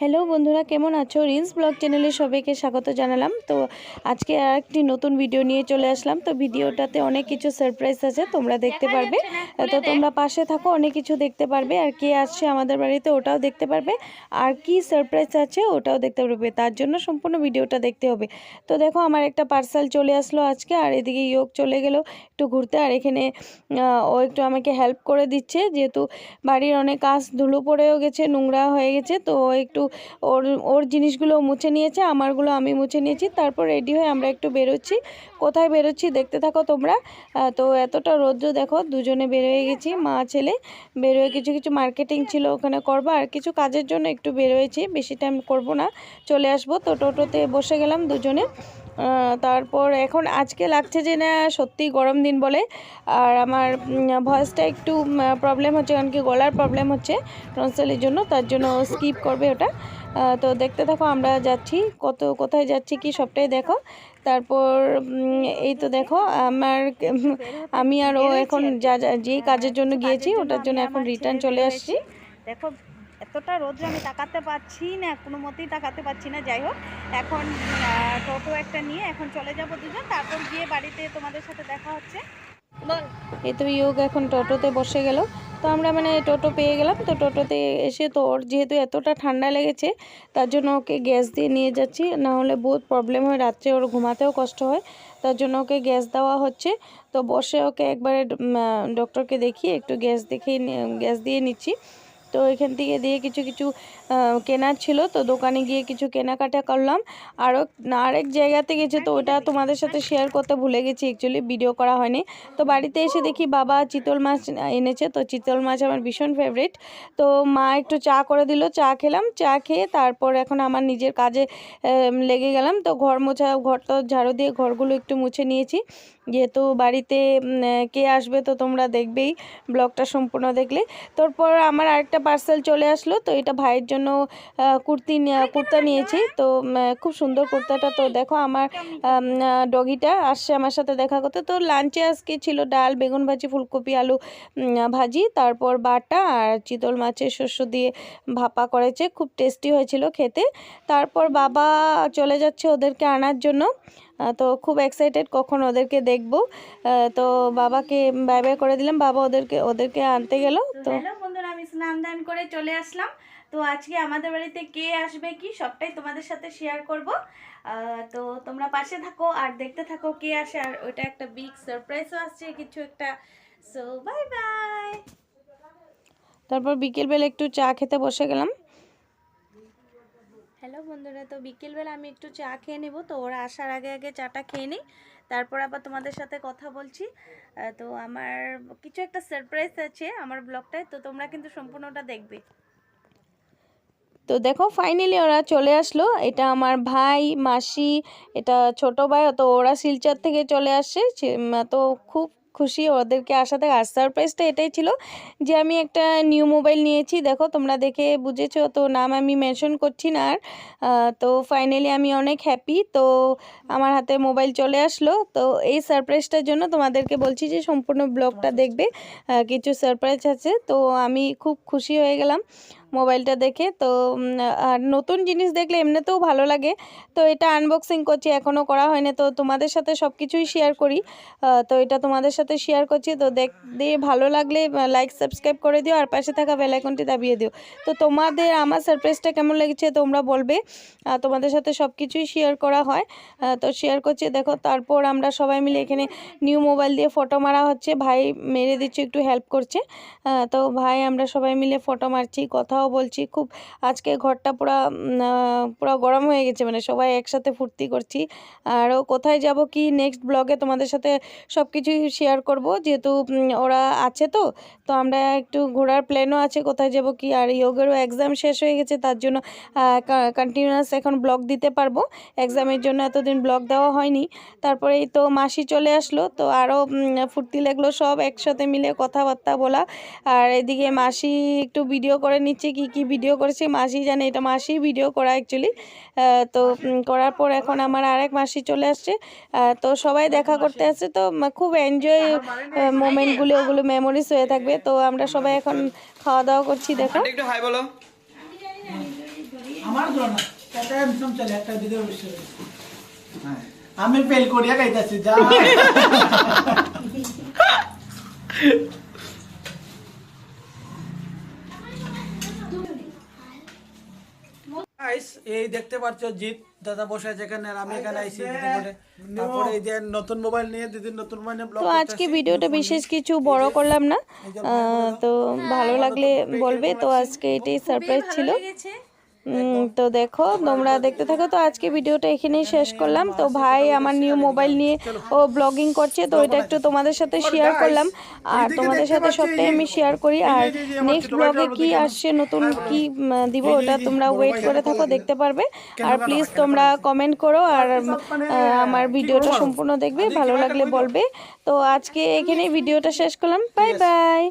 Hello বন্ধুরা কেমন আছো? রিন্স ব্লগ চ্যানেলে সবাইকে স্বাগত জানালাম। তো আজকে আর একটি নতুন ভিডিও নিয়ে চলে আসলাম। তো ভিডিওটাতে অনেক কিছু সারপ্রাইজ আছে তোমরা দেখতে পারবে। তো তোমরা পাশে থাকো অনেক কিছু দেখতে পারবে। আর কে আসছে আমাদের বাড়িতে ওটাও দেখতে পারবে। আর কি সারপ্রাইজ আছে ওটাও দেখতে পারবে। তার জন্য সম্পূর্ণ ভিডিওটা দেখতে হবে। তো দেখো আমার একটা পার্সেল চলে আসলো আজকে আর এদিকে ইয়োগ চলে গেল একটু ঘুরতে। আর এখানে ও একটু আমাকে হেল্প করে দিচ্ছে। যেহেতু বাড়ির অনেক কাজ ধুলো পড়েও গেছে নোংরা হয়ে গেছে তো ও একটু ওর ওর জিনিসগুলো মুছে নিয়েছে, আমারগুলো আমি মুছে নিয়েছি। তারপর রেডি হয়ে আমরা একটু বেরোচ্ছি। কোথায় বেরোচ্ছি দেখতে থাকো তোমরা। তো এতটা রৌদ্র দেখো, দুজনে বের হয়ে গেছি, মা, ছেলে। বের হয়ে কিছু কিছু মার্কেটিং ছিল ওখানে করব। আর কিছু কাজের জন্য একটু বেরোয়েছি, বেশি টাইম করব না। চলে আসব। তো টোটোতে বসে গেলাম দুজনে। তারপর এখন আজকে লাগছে যে না সত্যি গরম দিন বলে। আর আমার ভয়েসটা একটু প্রবলেম হচ্ছে, কারণ কি গলার প্রবলেম হচ্ছে টনসেলের জন্য, তার জন্য স্কিপ করবে ওটা। তো দেখতে থাকো, আমরা যাচ্ছি, কত, কোথায় যাচ্ছি কি সবটাই দেখো। তারপর এই তো দেখো, আমার, আমি আর ও এখন যা যা, যেই কাজের জন্য গিয়েছি, ওটার জন্য এখন রিটার্ন চলে আসছি। দেখো এতটা রোদ্রে আমি তাকাতে পারছি না, কোনো মতেই তাকাতে পারছি না। যাই হোক, এখন টোটো একটা নিয়ে এখন চলে যাব দুজন, তারপর গিয়ে বাড়িতে তোমাদের সাথে দেখা হচ্ছে। এই তো ইয়োগ এখন টোটোতে বসে গেল। তো আমরা মানে টোটো পেয়ে গেলাম, তো টোটোতে এসে তো ওর যেহেতু এতটা ঠান্ডা লেগেছে, তার জন্য ওকে গ্যাস দিয়ে নিয়ে যাচ্ছি। না হলে বহুত প্রবলেম হয়, রাত্রে ওর ঘুমাতেও কষ্ট হয়, তার জন্য ওকে গ্যাস দেওয়া হচ্ছে। তো বসে ওকে একবারে ডক্টরকে দেখিয়ে একটু গ্যাস দেখিয়ে গ্যাস দিয়ে নিচ্ছি। তো এখান থেকে দিয়ে কিছু কিছু কেনার ছিল। তো দোকানে গিয়ে কিছু কেনাকাটা করলাম। আরও আরেক জায়গাতে গেছে তো ওটা তোমাদের সাথে শেয়ার করতে ভুলে গেছি। অ্যাকচুয়ালি ভিডিও করা হয়নি। তো বাড়িতে এসে দেখি বাবা চিতল মাছ এনেছে। তো চিতল মাছ আমার ভীষণ ফেভারিট তো মা একটু চা করে দিল, চা খেলাম। চা খেয়ে তারপর এখন আমার নিজের কাজে লেগে গেলাম। তো ঘর মোছা, ঘর তো ঝাড়ু দিয়ে ঘরগুলো একটু মুছে নিয়েছি। যেহেতু বাড়িতে কে আসবে তো তোমরা দেখবেই। ব্লগটা সম্পূর্ণ দেখলে। তারপর আমার আরেকটা পার্সেল চলে আসলো, তো এটা ভাইয়ের জন্য কুর্তি কুর্তা নিয়েছি। তো খুব সুন্দর কুর্তাটা। তো দেখো আমার ডগিটা আসছে আমার সাথে দেখা করতে। তো লাঞ্চে আজকে ছিল ডাল, বেগুন ভাজি, ফুলকপি, আলু ভাজি, তারপর বাটা আর চিতল মাছের শস্য দিয়ে ভাপা করেছে। খুব টেস্টি হয়েছিল খেতে। তারপর বাবা চলে যাচ্ছে ওদেরকে আনার জন্য। তো খুব এক্সাইটেড কখন ওদেরকে দেখব। তো বাবাকে বাই বাই করে দিলাম। বাবা ওদেরকে ওদেরকে আনতে গেল। তো স্নান দান করে চলে আসলাম। তো আজকে আমাদের বাড়িতে কে আসবে, কি সবটাই তোমাদের সাথে শেয়ার করব। তো তোমরা পাশে থাকো আর দেখতে থাকো কে আসে। আর ওইটা একটা বিগ সারপ্রাইজও আসছে, কিছু একটা। সো বাই বাই তারপর বিকেলবেলা একটু চা খেতে বসে গেলাম। হ্যালো বন্ধুরা, তো বিকেলবেলা আমি একটু চা খেয়ে নেব। তো ওরা আসার আগে আগে চাটা খেয়ে নিই। তারপর আবার তোমাদের সাথে কথা বলছি। তো আমার কিছু একটা সারপ্রাইজ আছে আমার ব্লগটায় তো তোমরা কিন্তু সম্পূর্ণটা দেখবে। তো দেখো ফাইনালি ওরা চলে আসলো। এটা আমার ভাই, মাসি, এটা ছোট ভাই, তো ওরা শিলচর থেকে চলে আসছে তো খুব খুশি ওদেরকে আসাতে। আর সারপ্রাইজটা এটাই ছিল যে আমি একটা নিউ মোবাইল নিয়েছি। দেখো তোমরা দেখে বুঝেছ তো নাম আমি মেনশন করছি না আর। তো ফাইনালি আমি অনেক হ্যাপি তো আমার হাতে মোবাইল চলে আসলো। তো এই সারপ্রাইজটার জন্য তোমাদেরকে বলছি যে সম্পূর্ণ ব্লগটা দেখবে। কিছু সারপ্রাইজ আছে তো আমি খুব খুশি হয়ে গেলাম। মোবাইলটা দেখে। তো আর নতুন জিনিস দেখলে এমনিতেও ভালো লাগে। তো এটা আনবক্সিং করছি এখনও করা হয়নি। তো তোমাদের সাথে সব কিছুই শেয়ার করি তো এটা তোমাদের সাথে শেয়ার করছি। তো দেখ, দিয়ে ভালো লাগলে লাইক সাবস্ক্রাইব করে দিও আর পাশে থাকা বেল আইকনটি দাবিয়ে দিও। তো তোমাদের, আমার সারপ্রাইজটা কেমন লেগেছে তোমরা বলবে। তোমাদের সাথে সব কিছুই শেয়ার করা হয়। তো শেয়ার করছি। দেখো, তারপর আমরা সবাই মিলে এখানে নিউ মোবাইল দিয়ে ফটো মারা হচ্ছে। ভাই মেরে দিচ্ছে, একটু হেল্প করছে। তো ভাই, আমরা সবাই মিলে ফটো মারছি কথাও বলছি, খুব আজকে ঘরটা পুরো পুরো গরম হয়ে গেছে মানে সবাই একসাথে ফুর্তি করছি। আরও কোথায় যাব কি নেক্সট ব্লগে তোমাদের সাথে সব কিছুই শেয়ার করব, যেহেতু ওরা আছে তো তো আমরা একটু ঘোরার প্ল্যানও আছে, কোথায় যাব কি, আর ইয়োগেরও এক্সাম শেষ হয়ে গেছে, তার জন্য কন্টিনিউয়াস এখন ব্লগ দিতে পারব। এক্সামের জন্য এতদিন ব্লগ দেওয়া হয়নি। তারপরে এই তো মাসি চলে আসলো, তো আরও ফুর্তি লাগল সব একসাথে মিলে কথাবার্তা বলা। আর এদিকে মাসি একটু ভিডিও করে নিচ্ছে কি কি ভিডিও করেছে মাসি জানে এটা মাসি ভিডিও করা অ্যাকচুয়ালি তো করার পর এখন আমার আরেক মাসি চলে আসছে। তো সবাই দেখা করতে আসছে তো খুব এনজয় মোমেন্টগুলো ওগুলো মেমোরিজ হয়ে থাকবে। তো আমরা সবাই এখন খাওয়া দাওয়া করছি দেখো। একটু হাই বলো। আমার জন্য না একদম চলে একটা হ্যাঁ আমি ফেল করিয়া গাইতেছি যা Guys, এই দেখতে পাচ্ছ জিৎ দাদা বসে আছে এখানে আর আমি এখানে আইছি। তারপরে এই যে নতুন মোবাইল নিয়ে দিদির নতুন মোবাইল ব্লগ তো আজকে ভিডিওটা বিশেষ কিছু বড় করলাম না। আহ, তো ভালো লাগলে বলবে। তো আজকে এটাই সারপ্রাইজ ছিল। তো দেখো তোমরা দেখতে থাকো তো আজকে ভিডিওটা এখানেই শেষ করলাম। তো ভাই আমার নিউ মোবাইল নিয়ে ও ব্লগিং করছে তো এটা একটু তোমাদের সাথে শেয়ার করলাম। আর তোমাদের সাথে সবটাই আমি শেয়ার করি। আর নেক্সট ব্লগে কি আসছে নতুন কি উম, দিব ওটা তোমরা ওয়েট করে থাকো দেখতে পারবে। আর প্লিজ তোমরা কমেন্ট করো আর আহ, আমার ভিডিওটা সম্পূর্ণ দেখবে ভালো লাগলে বলবে। তো আজকে এখানেই ভিডিওটা শেষ করলাম। Bye bye